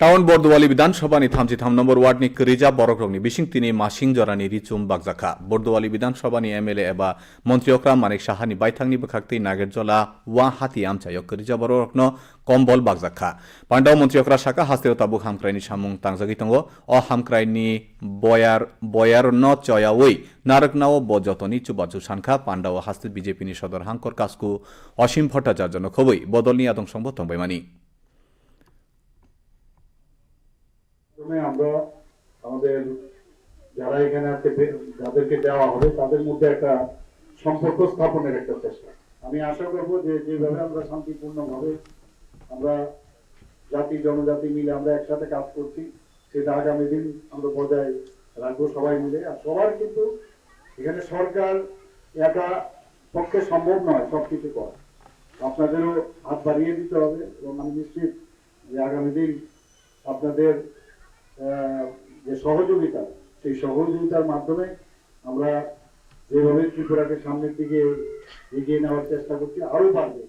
Town Bordowali বিধানসভা নি থামচি থাম নম্বর ওয়ার্ড নি রিজা বরক রং বিশিং তিনি মাসিং জরানি রিচুম বাগজাখা। বর্দোয়ালি বিধানসভা নি এমএলএ এবা মন্ত্রী অক্রাম মানিক সাহা নি সাহানি বাইথাংনি বখাক্তি নাগেরজলা ওয়া হাতি আমচায়ক। রিজাব বরগ্ন কম্বল বাগজাখা। পান্ডাও মন্ত্রী অক্রা শাখা হাস্তেও তাবুক হামক্রাইনি সামুং তাংজাগি তঙ্গ অ হামক্রাইনি বয়ার বয়ার ন চয়া ওই চয়াওই। নারকনাও বজতনি চুবাচু সানখা। পান্ডাও হাস্তে বিজেপি নি সদর হাংকর কাসকু। অসীম ভট্টাচার্য খবই বদল নি আতঙ্ক সম্ভব তঙ্গবাইমানি প্রথমে আমরা আমাদের যারা এখানে আছে যাদেরকে দেওয়া হবে, তাদের মধ্যে একটা সম্পর্ক স্থাপনের একটা চেষ্টা। আমি আশা করব যে যেভাবে আমরা শান্তিপূর্ণভাবে আমরা জাতি, জনজাতি মিলে আমরা একসাথে কাজ করছি, সেটা আগামী দিন আমরা বজায় রাখব সবাই মিলে। আর সবার কিন্তু এখানে সরকার একা পক্ষে সম্ভব নয়, সবকিছু করা। আপনাদেরও হাত বাড়িয়ে দিতে হবে এবং আমি নিশ্চিত যে আগামী দিন আপনাদের যে সহযোগিতা, সেই সহযোগিতার মাধ্যমে আমরা যেভাবে ত্রিপুরাকে সামনের দিকে এগিয়ে নেওয়ার চেষ্টা করছি আরও বাড়বে।